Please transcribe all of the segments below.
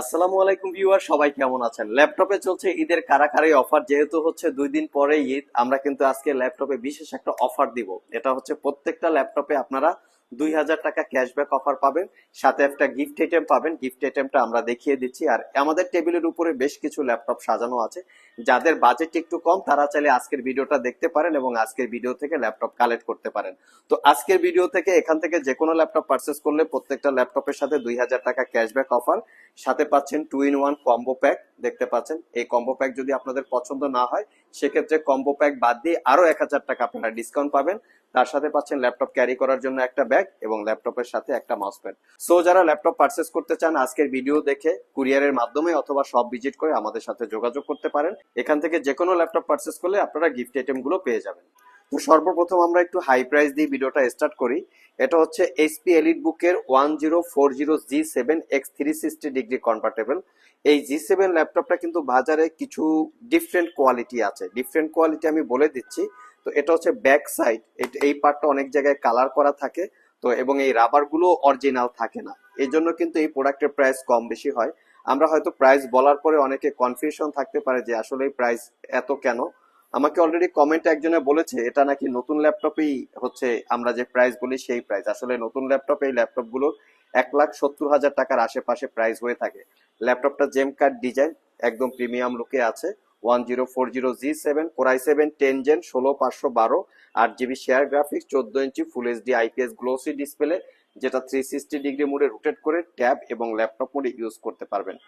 আসসালামু আলাইকুম ভিউয়ার, সবাই কেমন আছেন? ল্যাপটপে চলছে ঈদের কারাকারি অফার, যেহেতু হচ্ছে দুই দিন পরে ঈদ, আমরা কিন্তু আজকে ল্যাপটপে বিশেষ একটা অফার দিব। এটা হচ্ছে প্রত্যেকটা ল্যাপটপে আপনারা দুই হাজার টাকা ক্যাশব্যাক অফার পাবেন, সাথে একটা গিফট আইটেম পাবেন। গিফট আইটেমটা আমরা দেখিয়ে দিচ্ছি। আর আমাদের টেবিলের উপরে বেশ কিছু ল্যাপটপ সাজানো আছে। যাদের বাজেট একটু কম, তারা চাইলে আজকের ভিডিওটা দেখতে পারেন এবং আজকের ভিডিও থেকে ল্যাপটপ কালেক্ট করতে পারেন। তো আজকের ভিডিও থেকে এখান থেকে যে কোনো ল্যাপটপ পারচেস করলে প্রত্যেকটা ল্যাপটপের সাথে দুই হাজার টাকা ক্যাশব্যাক অফার সাথে পাচ্ছেন two in one combo pack দেখতে পাচ্ছেন। এই কম্বো প্যাক যদি আপনাদের পছন্দ না হয়, সেক্ষেত্রে কম্বো প্যাক বাদ দিয়ে আরও এক হাজার টাকা আপনারা ডিসকাউন্ট পাবেন। তার সাথে পাচ্ছেন ল্যাপটপ ক্যারি করার জন্য একটা ব্যাগ এবং ল্যাপটপের সাথে একটা মাউস প্যাড সো যারা ল্যাপটপ পারচেস করতে চান, আজকের ভিডিও দেখে, কুরিয়ারের মাধ্যমে অথবা সব ভিজিট করে আমাদের সাথে যোগাযোগ করতে পারেন। এখান থেকে যে কোনো ল্যাপটপ পারচেস করলে আপনারা গিফট আইটেমগুলো পেয়ে যাবেন। তো সর্বপ্রথম আমরা একটু হাই প্রাইস দিয়ে ভিডিওটা স্টার্ট করি। এটা হচ্ছে এইচপি এলিট বুকের one zero four zero G seven X three sixty degree convertible এই জি সেভেন ল্যাপটপটা কিন্তু বাজারে কিছু ডিফারেন্ট কোয়ালিটি আছে। ডিফারেন্ট কোয়ালিটি আমি বলে দিচ্ছি। তো এটা হচ্ছে ব্যাক সাইড এই পার্টটা অনেক জায়গায় কালার করা থাকে, তো এবং এই রাবারগুলো অরিজিনাল থাকে না। এই জন্য কিন্তু এই প্রোডাক্টের প্রাইস কম বেশি হয়। আমরা হয়তো প্রাইস বলার পরে অনেকে কনফিউশন থাকতে পারে যে আসলে এই প্রাইস এত কেন? আমাকে অলরেডি কমেন্টে একজনে বলেছে, এটা নাকি নতুন ল্যাপটপেই হচ্ছে আমরা যে প্রাইস বলি সেই প্রাইস আসলে নতুন ল্যাপটপ, এই ল্যাপটপগুলো এক লাখ সত্তর হাজার টাকার আশেপাশে প্রাইস হয়ে থাকে। ল্যাপটপটা জেম কার্ড ডিজাইন একদম প্রিমিয়াম লুকে আছে। One zero four zero G seven core i seven ten gen ষোলো, পাঁচশো বারো আট জিবি শেয়ার গ্রাফিক্স চোদ্দ ইঞ্চি full HD IPS glossy display যেটা থ্রি সিক্সটি ডিগ্রি মোডে রোটেট করে ট্যাব এবং ল্যাপটপ মোডে ইউজ করতে পারবেন।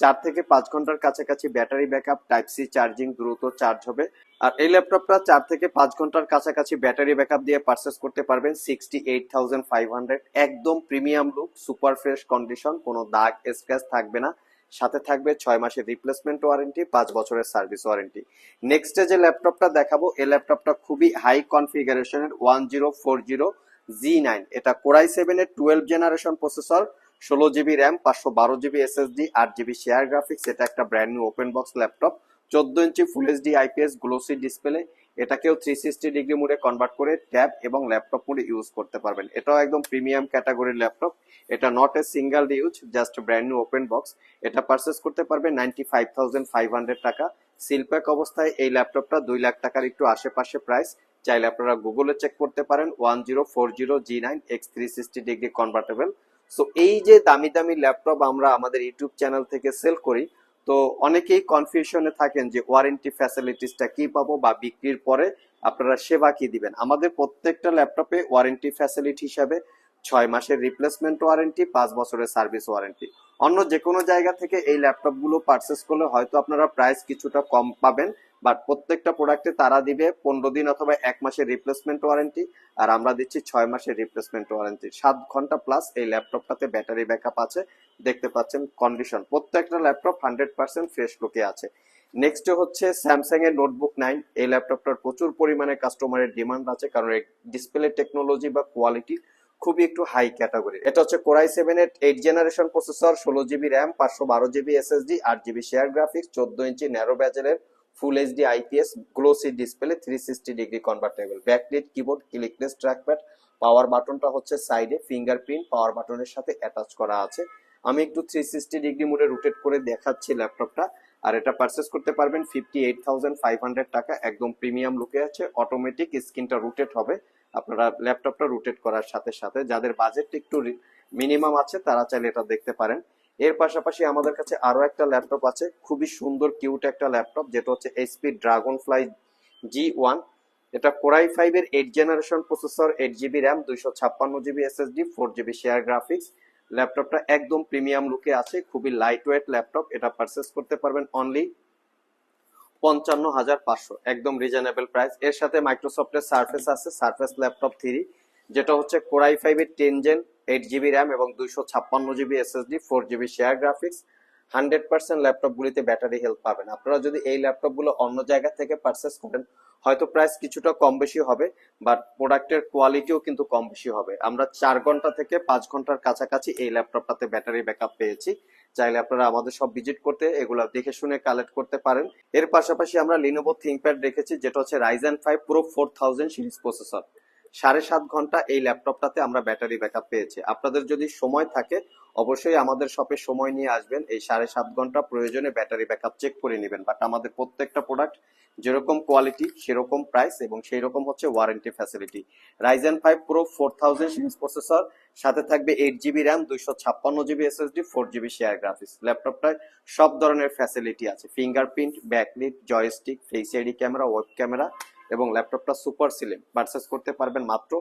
চার থেকে পাঁচ ঘণ্টার কাছাকাছি battery backup type C charging দ্রুত চার্জ হবে। আর এই ল্যাপটপটা চার থেকে পাঁচ ঘণ্টার কাছাকাছি ব্যাটারি ব্যাকআপ দিয়ে পারচেস করতে পারবেন sixty eight thousand five hundred একদম premium look super fresh condition কোনো দাগ স্ক্র্যাচ থাকবে না। সাথে থাকবে ছয় মাসের রিপ্লেসমেন্ট ওয়ারেন্টি পাঁচ বছরের সার্ভিস ওয়ারেন্টি নেক্সট যে ল্যাপটপটা দেখাবো, এই ল্যাপটপটা খুবই high কনফিগারেশনের one zero four zero G nine এটা কোরাই সেভেনের টুয়েলভ জেনারেশন প্রসেসর ষোলো জিবি র্যাম পাঁচশো বারো জিবি এসএসডি আট জিবি শেয়ার গ্রাফিক্স এটা একটা brand new open box laptop চোদ্দ ইঞ্চি full HD IPS glossy display এটাকেও থ্রি সিক্সটি ডিগ্রি মোডে কনভার্ট করে ট্যাব এবং ল্যাপটপ মোডে ইউজ করতে পারবেন। এটাও একদম প্রিমিয়াম ক্যাটাগরির ল্যাপটপ এটা not a single use just brand new open box এটা পারচেস করতে পারবেন ninety five thousand five hundred টাকা সিলপ্যাক অবস্থায় এই ল্যাপটপটা দুই লাখ টাকার একটু আশেপাশে প্রাইস চাইলে আপনারা গুগলে চেক করতে পারেন। One zero four zero G nine X three sixty degree convertible so এই যে দামি দামি ল্যাপটপ আমরা আমাদের ইউটিউব চ্যানেল থেকে সেল করি তো অনেকেই কনফিউশনে থাকেন যে ওয়ারেন্টি ফ্যাসিলিটিসটা কি পাবো বা বিক্রির পরে আপনারা সেবা কি দিবেন। আমাদের প্রত্যেকটা ল্যাপটপে ওয়ারেন্টি ফ্যাসিলিটি হিসাবে ছয় মাসের রিপ্লেসমেন্ট ওয়ারেন্টি পাঁচ বছরের সার্ভিস ওয়ারেন্টি অন্য যে কোনো জায়গা থেকে এই ল্যাপটপগুলো পারচেস করলে হয়তো আপনারা প্রাইস কিছুটা কম পাবেন। বাট প্রত্যেকটা প্রোডাক্টে তারা দিবে পনেরো দিন অথবা এক মাসের রিপ্লেসমেন্ট ওয়ারেন্টি আর আমরা দিচ্ছি ছয় মাসের রিপ্লেসমেন্ট ওয়ারেন্টি সাত ঘণ্টা প্লাস এই ল্যাপটপটাতে ব্যাটারি ব্যাকআপ আছে, দেখতে পাচ্ছেন কন্ডিশন প্রত্যেকটা ল্যাপটপ হান্ড্রেড পার্সেন্ট ফ্রেশ লুকে আছে। নেক্সট হচ্ছে স্যামসাং এর নোটবুক নাইন এই ল্যাপটপটার প্রচুর পরিমাণে কাস্টমারের ডিমান্ড আছে, কারণ ডিসপ্লে টেকনোলজি বা কোয়ালিটি খুবই একটু হাই ক্যাটাগরি এটা হচ্ছে কোরাই সেভেন এর এইট জেনারেশন প্রসেসর ষোলো জিবি র্যাম পাঁচশো বারো জিবি এসএসডি আট জিবি শেয়ার গ্রাফিক্স চোদ্দ ইঞ্চি narrow ব্যাজেলের full HD IPS glossy display three sixty degree convertible backlit keyboard clickless trackpad power বাটনটা হচ্ছে সাইডে ফিঙ্গারপ্রিন্ট পাওয়ার বাটনের সাথে অ্যাটাচ করা আছে। আমি একটু থ্রি সিক্সটি ডিগ্রি মোডে রোটেট করে দেখাচ্ছি ল্যাপটপটা আর এটা পারচেস করতে পারবেন fifty eight thousand five hundred টাকা, একদম প্রিমিয়াম লুকে আছে। অটোমেটিক স্ক্রিনটা রোটেট হবে। আপনারা ল্যাপটপটা রোটেট করার সাথে সাথে, যাদের বাজেট একটু মিনিমাম আছে, তারা চাইলে এটা দেখতে পারেন। এর পাশাপাশি আমাদের কাছে আরও একটা ল্যাপটপ আছে, খুবই সুন্দর, কিউট একটা ল্যাপটপ, যেটা হচ্ছে HP dragon fly G one. এটা কোরাই ফাইভ এর eight generation processor eight GB RAM দুইশো ছাপ্পান্ন GB SSD four GB share graphics ল্যাপটপটা একদম প্রিমিয়াম লুকে আছে, খুবই লাইট ওয়েট ল্যাপটপ, এটা পারচেস করতে পারবেন অনলি পঞ্চান্ন হাজার পাঁচশো, একদম রিজনেবল প্রাইস এর সাথে মাইক্রোসফটের সার্ফেস আছে সার্ফেস ল্যাপটপ থ্রি যেটা হচ্ছে কোরাই ফাইভ এর ten gen eight GB RAM এবং দুইশো ছাপ্পান্ন GB SSD four GB share graphics hundred percent laptop গুলিতে ব্যাটারি হেলথ পাবেন। আপনারা যদি এই ল্যাপটপগুলো অন্য জায়গা থেকে পারচেস করেন, হয়তো প্রাইস কিছুটা কম বেশি হবে বাট প্রোডাক্টের কোয়ালিটিও কিন্তু কম বেশি হবে। আমরা চার ঘণ্টা থেকে পাঁচ ঘণ্টার কাছাকাছি এই ল্যাপটপটাতে ব্যাটারি ব্যাকআপ পেয়েছি। চাইলে আপনারা আমাদের সব ভিজিট করতে, এগুলা দেখে শুনে কালেক্ট করতে পারেন। এর পাশাপাশি আমরা লিনোভো থিঙ্কপ্যাড রেখেছি, যেটা হচ্ছে Ryzen five pro four thousand series processor সাড়ে সাত ঘণ্টা এই ল্যাপটপটাতে আমরা ব্যাটারি ব্যাকআপ পেয়েছি। আপনাদের যদি সময় থাকে, অবশ্যই আমাদের শপে সময় নিয়ে আসবেন। এই সাড়ে সাত ঘণ্টা প্রয়োজনে ব্যাটারি ব্যাকআপ চেক করে নেবেন। বাট আমাদের প্রত্যেকটা প্রোডাক্ট যেরকম কোয়ালিটি, সেরকম প্রাইস এবং সেই রকম হচ্ছে warranty facility. Ryzen five pro four thousand series processor সাথে থাকবে এইট জিবি র্যাম দুইশো ছাপ্পান্ন GB SSD four GB share graphics ল্যাপটপটায় সব ধরনের ফ্যাসিলিটি আছে। Fingerprint backlit joystick face ID camera web camera এবং ল্যাপটপটা সুপার সিলিম পারচেস করতে পারবেন মাত্র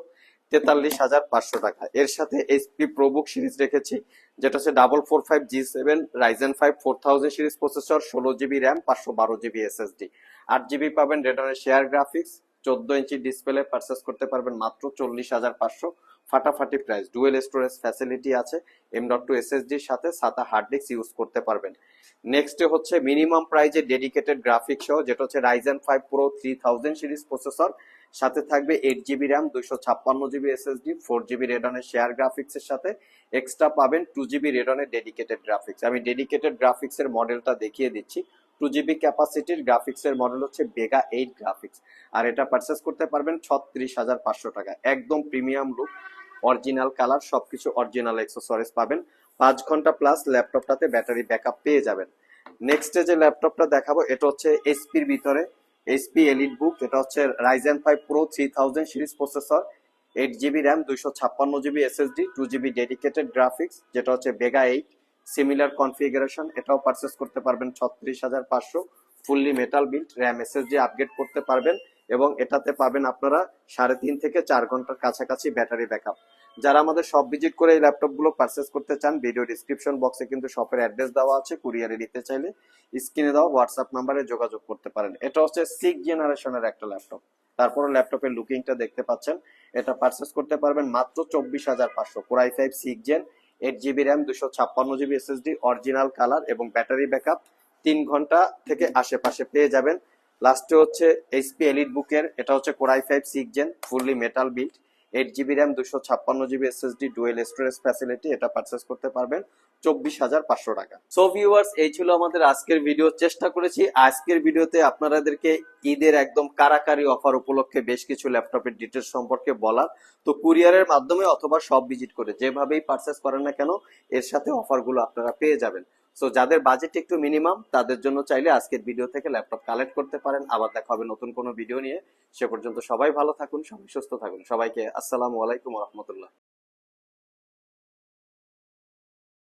তেতাল্লিশ হাজার পাঁচশো টাকা। এর সাথে এইচপি প্রোবুক সিরিজ রেখেছি, যেটা হচ্ছে double four five G seven Ryzen five four thousand series processor, ষোলো জিবি র্যাম পাঁচশো বারো জিবি এসএসডি আট জিবি পাবেন রেডনের শেয়ার গ্রাফিক্স চোদ্দ ইঞ্চি ডিসপ্লে পারচেস করতে পারবেন মাত্র চল্লিশ হাজার পাঁচশো। ফাটাফাটি প্রাইস ডুয়েল স্টোরেজ ফ্যাসিলিটি আছে এম ডট টু এসএসডির সাথে সাতা হার্ড ডিস্ক ইউজ করতে পারবেন। নেক্সটে হচ্ছে মিনিমাম প্রাইজে ডেডিকেটেড গ্রাফিক্স সহ, যেটা হচ্ছে Ryzen five pro three thousand series processor সাথে থাকবে এইট জিবি র্যাম দুইশো ছাপ্পান্ন জিবি এসএসডি ফোর জিবি রেডনের শেয়ার গ্রাফিক্স এর সাথে। এক্সট্রা পাবেন টু জিবি রেডনের ডেডিকেটেড গ্রাফিক্স আমি ডেডিকেটেড গ্রাফিক্স এর মডেলটা দেখিয়ে দিচ্ছি। টু জিবি ক্যাপাসিটির গ্রাফিক্স এর মডেল হচ্ছে বেগা এইট গ্রাফিক্স আর এটা পারচেস করতে পারবেন ছত্রিশ হাজার পাঁচশো টাকা একদম প্রিমিয়াম লুক অরিজিনাল কালার, সবকিছু অরিজিনাল এক্সেসরিজ পাবেন। পাঁচ ঘণ্টা প্লাস ল্যাপটপটাতে ব্যাটারি ব্যাকআপ পেয়ে যাবেন। নেক্সটে যে ল্যাপটপটা দেখাবো, এটা হচ্ছে এসপির ভিতরে। এইচপি এলিট বুক এটা হচ্ছে Ryzen five pro three thousand series processor eight GB RAM দুইশো ছাপ্পান্ন GB SSD two GB dedicated graphics যেটা হচ্ছে বেগা এইট সিমিলার কনফিগারেশন এটাও পারচেস করতে পারবেন ছত্রিশ হাজার পাঁচশো। Fully metal build RAM SSD upgrade করতে পারবেন। এবং এটাতে পাবেন আপনারা সাড়ে তিন থেকে চার ঘণ্টার কাছাকাছি ব্যাটারি ব্যাকআপ। যারা আমাদের সব ভিজিট করে এই ল্যাপটপগুলো পারচেস করতে চান ভিডিও ডিসক্রিপশন বক্সে কিন্তু শপের অ্যাড্রেস দেওয়া আছে কুরিয়ারে নিতে চাইলে স্ক্রিনে দেওয়া হোয়াটসঅ্যাপ নাম্বারে যোগাযোগ করতে পারেন। এটা হচ্ছে সিক্স জেনারেশনের একটা ল্যাপটপ তারপরে ল্যাপটপের লুকিংটা দেখতে পাচ্ছেন। এটা পারচেস করতে পারবেন মাত্র চব্বিশ হাজার পাঁচশো। Core i five six gen eight GB RAM দুশো ছাপ্পান্ন জিবি এসএসডি অরিজিনাল কালার এবং ব্যাটারি ব্যাকআপ তিন ঘণ্টা থেকে আশেপাশে পেয়ে যাবেন লাস্টে হচ্ছে এইচপি এলিট বুকের এটা হচ্ছে core i five six gen fully metal build eight GB RAM দুশো ছাপ্পান্ন GB SSD dual storage facility এটা পারচেস করতে পারবেন চব্বিশ হাজার পাঁচশো টাকা। সো ভিউয়ার্স এই ছিল আমাদের আজকের ভিডিও চেষ্টা করেছি। আজকের ভিডিওতে আপনাদেরকে ঈদের একদম কারাকারি অফার উপলক্ষে বেশ কিছু ল্যাপটপের ডিটেলস সম্পর্কে বলার। তো কুরিয়ারের মাধ্যমে অথবা সব ভিজিট করে যেভাবেই পারচেস করেন না কেন, এর সাথে অফারগুলো আপনারা পেয়ে যাবেন। সো যাদের বাজেট একটু মিনিমাম তাদের জন্য চাইলে আজকের ভিডিও থেকে ল্যাপটপ কালেক্ট করতে পারেন। আবার দেখা হবে নতুন কোনো ভিডিও নিয়ে। সে পর্যন্ত সবাই ভালো থাকুন, সবাই সুস্থ থাকুন। সবাইকে আসসালামু আলাইকুম রহমতুল্লাহ।